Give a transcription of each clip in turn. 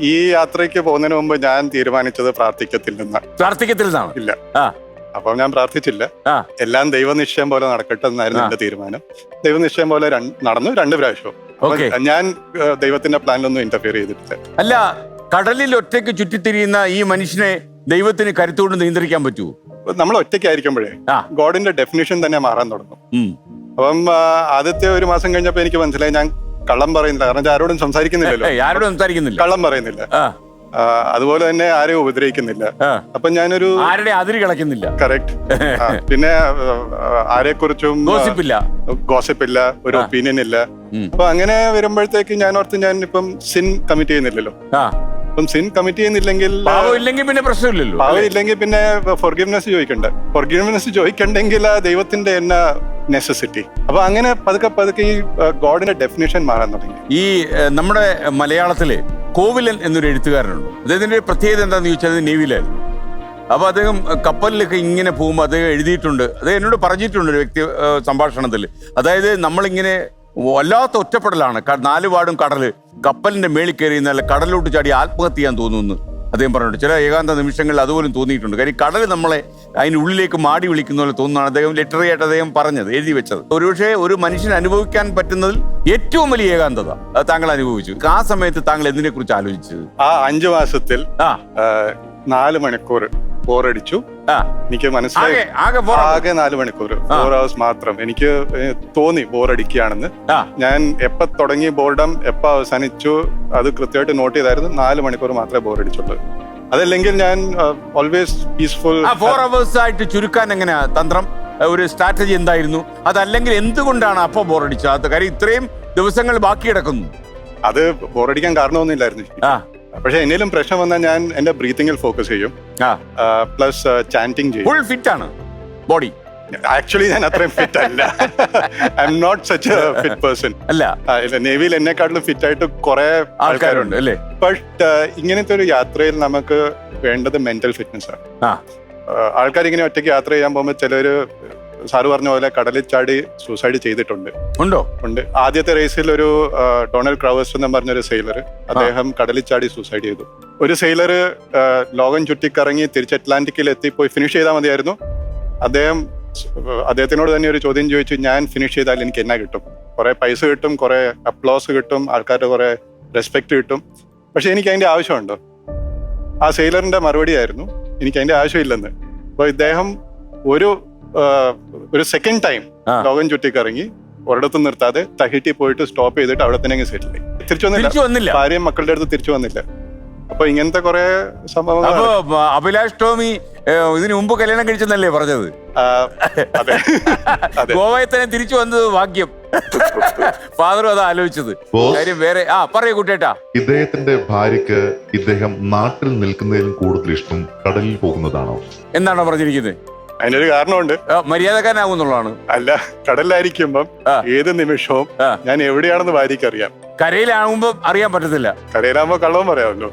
ഈ യാത്രയ്ക്ക് പോകുന്നതിന് മുമ്പ് ഞാൻ തീരുമാനിച്ചത് പ്രാർത്ഥിക്കത്തിൽ നിന്നാണ്. പ്രാർത്ഥിക്കത്തിൽ നിന്നാണ്? ഇല്ല. ആ. അപ്പം ഞാൻ പ്രാർത്ഥിച്ചില്ല. ആ. എല്ലാം ദൈവനിശ്ചയം പോലെ നടക്കട്ടെ എന്നായിരുന്നു ആ. എന്റെ തീരുമാനം. ദൈവനിശ്ചയം പോലെ നടന്നു രണ്ട് പ്രാവശ്യവും അപ്പൊ Okay. ഞാൻ ഏഹ്, ദൈവത്തിന്റെ പ്ലാനിലൊന്നും ഇന്റർഫിയർ ചെയ്തിട്ടില്ല. അല്ല കടലിൽ ഒറ്റയ്ക്ക് ചുറ്റിത്തിരിയുന്ന ഈ മനുഷ്യനെ ദൈവത്തിന് കരുത്തുകൊണ്ട് നിയന്ത്രിക്കാൻ പറ്റൂ നമ്മൾ ഒറ്റയ്ക്കായിരിക്കുമ്പോഴേ ആ. ഗോഡിന്റെ ഡെഫിനേഷൻ തന്നെ മാറാൻ തുടങ്ങും. ഉം. അപ്പം ആ, ആദ്യത്തെ ഒരു മാസം കഴിഞ്ഞപ്പോ എനിക്ക് മനസ്സിലായി ഞാൻ കള്ളം പറയുന്നില്ല. കാരണം ആരോടും സംസാരിക്കുന്നില്ലല്ലോ. ഏയ്, ആരോടും സംസാരിക്കുന്നില്ല. കള്ളം പറയുന്നില്ല. ആ, ആ, അതുപോലെ തന്നെ ആരെയും ഉപദ്രവിക്കുന്നില്ല. ആ. അപ്പൊ ഞാനൊരു ആരുടെ അതിര് കളയ്ക്കുന്നില്ല. കറക്റ്റ്. പിന്നെ ആരെ കുറിച്ചും ഗോസിപ്പില്ല. ഗോസിപ്പില്ല ഒരു ഒപ്പീനിയൻ ഇല്ല ഉം. അപ്പൊ അങ്ങനെ വരുമ്പോഴത്തേക്ക് ഞാൻ ഓർത്ത് ഞാൻ ഇപ്പം സിൻ കമ്മിറ്റ് ചെയ്യുന്നില്ലല്ലോ. ആ. അപ്പം സിൻ കമ്മിറ്റ് ചെയ്യുന്നില്ലെങ്കിൽ പാവം ഇല്ലെങ്കിൽ പിന്നെ പ്രശ്നമില്ലല്ലോ പാവം ഇല്ലെങ്കിൽ പിന്നെ ഫോർഗിവ്നെസ് ചോദിക്കണ്ട. ഫോർഗിവ്നെസ് ചോദിക്കണ്ടെങ്കിൽ ആ ദൈവത്തിന്റെ എന്നാ നെസസിറ്റി അപ്പൊ അങ്ങനെ പതുക്കെ പതുക്കെ ഈ ഗോഡിന്റെ ഡെഫിനേഷൻ മാറാൻ തുടങ്ങി. ഈ നമ്മുടെ മലയാളത്തിൽ കോവിലൻ എന്നൊരു എഴുത്തുകാരനുണ്ട്. അദ്ദേഹത്തിന്റെ പ്രത്യേകത എന്താണെന്ന് ചോദിച്ചാൽ നേവിയിലായിരുന്നു അപ്പൊ അദ്ദേഹം ഏഹ്, കപ്പലിലൊക്കെ ഇങ്ങനെ പോകുമ്പോൾ അദ്ദേഹം എഴുതിയിട്ടുണ്ട്. അദ്ദേഹം എന്നോട് പറഞ്ഞിട്ടുണ്ട് ഒരു വ്യക്തി സംഭാഷണത്തിൽ. അതായത് നമ്മളിങ്ങനെ വല്ലാത്ത ഒറ്റപ്പെടലാണ്. നാല് നാലുപാടും കടൽ. കപ്പലിന്റെ മേളിൽ കയറി നല്ല കടലിലോട്ട് ചാടി ആത്മഹത്യ ചെയ്യാൻ തോന്നുന്നു അദ്ദേഹം പറഞ്ഞിട്ടുണ്ട്. ചില ഏകാന്ത നിമിഷങ്ങളിൽ അതുപോലും തോന്നിയിട്ടുണ്ട്. കാര്യം കടൽ നമ്മളെ അതിനുള്ളിലേക്ക് മാടി വിളിക്കുന്ന പോലെ തോന്നുന്നതാണ് അദ്ദേഹം ആയിട്ട് അദ്ദേഹം പറഞ്ഞത് എഴുതി വെച്ചത്. ഒരുപക്ഷെ ഒരു മനുഷ്യൻ അനുഭവിക്കാൻ പറ്റുന്നതിൽ ഏറ്റവും വലിയ ഏകാന്തത താങ്കൾ അനുഭവിച്ചു. ആ സമയത്ത് താങ്കൾ എന്തിനെ കുറിച്ച് ആലോചിച്ചത്? ആ അഞ്ചു മാസത്തിൽ നാല് മണിക്കൂർ ബോറടിച്ചു. എനിക്ക് മനസ്സിലായി ആകെ. നാല് മണിക്കൂർ. ഫോർ അവേഴ്സ് മാത്രം. എനിക്ക് തോന്നി ബോറടിക്കുകയാണെന്ന്. ഞാൻ എപ്പ തുടങ്ങി ബോർഡം എപ്പ അവസാനിച്ചു അത് കൃത്യമായിട്ട് നോട്ട് ചെയ്തായിരുന്നു. നാല് മണിക്കൂർ മാത്രമേ ബോറടിച്ചുള്ളൂ. അതല്ലെങ്കിൽ ഞാൻ ഓൾവേസ് പീസ്ഫുൾ ഫോർ അവേഴ്സ് ആയിട്ട് ചുരുക്കാൻ എങ്ങനെയാ തന്ത്രം? ഒരു സ്ട്രാറ്റജി എന്തായിരുന്നു? അതല്ലെങ്കിൽ എന്തുകൊണ്ടാണ് അപ്പൊ ബോറടിച്ചത് അത് കാര്യം ഇത്രയും ദിവസങ്ങൾ ബാക്കി കിടക്കുന്നു. അത് ബോറടിക്കാൻ കാരണമൊന്നുമില്ലായിരുന്നു. ആ. പക്ഷെ എന്നേലും പ്രശ്നം വന്നാൽ ഞാൻ എന്റെ ബ്രീത്തിങ്ങിൽ ഫോക്കസ് ചെയ്യും. പ്ലസ് ചാന്റിങ് ചെയ്യും. ഫുൾ ഫിറ്റ് ആണ്. ബോഡി ആക്ച്വലി ഞാൻ അത്രയും ഫിറ്റ് അല്ല. I'm not such a fit person അല്ല നേവിയിൽ എന്നെക്കാട്ടിലും ഫിറ്റ് ആയിട്ട് കുറെ ആൾക്കാരുണ്ട് അല്ലേ? ബട്ട് ഇങ്ങനത്തെ ഒരു യാത്രയിൽ നമുക്ക് വേണ്ടത് മെന്റൽ ഫിറ്റ്നസ് ആണ്. ആൾക്കാർ ഇങ്ങനെ ഒറ്റയ്ക്ക് യാത്ര ചെയ്യാൻ പോകുമ്പോൾ ചിലര് സാറ് പറഞ്ഞ പോലെ കടലിൽ ചാടി സൂസൈഡ് ചെയ്തിട്ടുണ്ട്. ഉണ്ടോ? ഉണ്ട്. ആദ്യത്തെ റേസിൽ ഒരു ഡൊണാൾഡ് ക്രവേഴ്സ് എന്ന് പറഞ്ഞൊരു സെയിലർ അദ്ദേഹം കടലിൽ ചാടി സൂസൈഡ് ചെയ്തു. ഒരു സെയിലർ ലോകം ചുറ്റിക്കറങ്ങി തിരിച്ച് അറ്റ്ലാന്റിക്കിൽ എത്തി പോയി ഫിനിഷ് ചെയ്താൽ മതിയായിരുന്നു. അദ്ദേഹം അദ്ദേഹത്തിനോട് തന്നെ ഒരു ചോദ്യം ചോദിച്ചു ഞാൻ ഫിനിഷ് ചെയ്താൽ എനിക്ക് എന്നാ കിട്ടും? കുറെ പൈസ കിട്ടും കുറെ അപ്ലോസ് കിട്ടും ആൾക്കാരുടെ കുറെ റെസ്പെക്ട് കിട്ടും. പക്ഷെ എനിക്ക് അതിന്റെ ആവശ്യമുണ്ടോ? ആ സെയിലറിന്റെ മറുപടി ആയിരുന്നു എനിക്ക് അതിന്റെ ആവശ്യമില്ലെന്ന്. അപ്പൊ ഇദ്ദേഹം ഒരു ഒരു സെക്കൻഡ് ടൈം. ലോകം ചുറ്റിക്കറങ്ങി ഒരിടത്തും നിർത്താതെ തഹിട്ടി പോയിട്ട് സ്റ്റോപ്പ് ചെയ്തിട്ട് അവിടെ തന്നെ സെറ്റിൽ ആയി. തിരിച്ചു വന്നില്ല. ഭാര്യയും മക്കളുടെ അടുത്ത് തിരിച്ചു വന്നില്ല. അപ്പൊ ഇങ്ങനത്തെ കുറെ സംഭവങ്ങൾ അപ്പൊ അഭിലാഷ് ടോമി ഇതിനു മുമ്പ് കല്യാണം കഴിച്ചെന്നല്ലേ പറഞ്ഞത്? ഗോവയെ അതെ. അതെ. ഗോവയിൽ തന്നെ തിരിച്ചു വന്നത് ഭാഗ്യം. ഫാദറും അത് ആലോചിച്ചത്. കാര്യം വേറെ ആ പറയൂ കൂട്ടേട്ടാ. ഇദ്ദേഹത്തിന്റെ ഭാര്യക്ക് ഇദ്ദേഹം നാട്ടിൽ നിൽക്കുന്നതിലും കൂടുതൽ ഇഷ്ടം കടലിൽ പോകുന്നതാണോ? എന്താണോ പറഞ്ഞിരിക്കുന്നത് അതിനൊരു കാരണമുണ്ട്. ആ, മര്യാദക്കാരനാകുന്നുള്ളതാണ് അല്ല കടലിലായിരിക്കുമ്പം ആ. ഏത് നിമിഷവും ഞാൻ എവിടെയാണെന്ന് ഭാര്യക്ക് അറിയാം. കരയിലാകുമ്പോ അറിയാൻ പറ്റത്തില്ല. കരയിലാകുമ്പോ കള്ളവും പറയാമല്ലോ.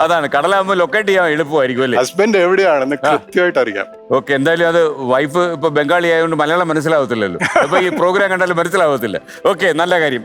അതാണ് കടലാകുമ്പോ ലൊക്കേറ്റ് ചെയ്യാൻ എളുപ്പമായിരിക്കും അല്ലേ? ഹസ്ബൻഡ് എവിടെയാണെന്ന് കൃത്യമായിട്ട് അറിയാം. ഓക്കെ എന്തായാലും അത് വൈഫ് ഇപ്പൊ ബംഗാളി ആയതുകൊണ്ട് മലയാളം മനസ്സിലാവത്തില്ലല്ലോ. അപ്പൊ ഈ പ്രോഗ്രാം കണ്ടാലും മനസ്സിലാവത്തില്ല. ഓക്കെ നല്ല കാര്യം.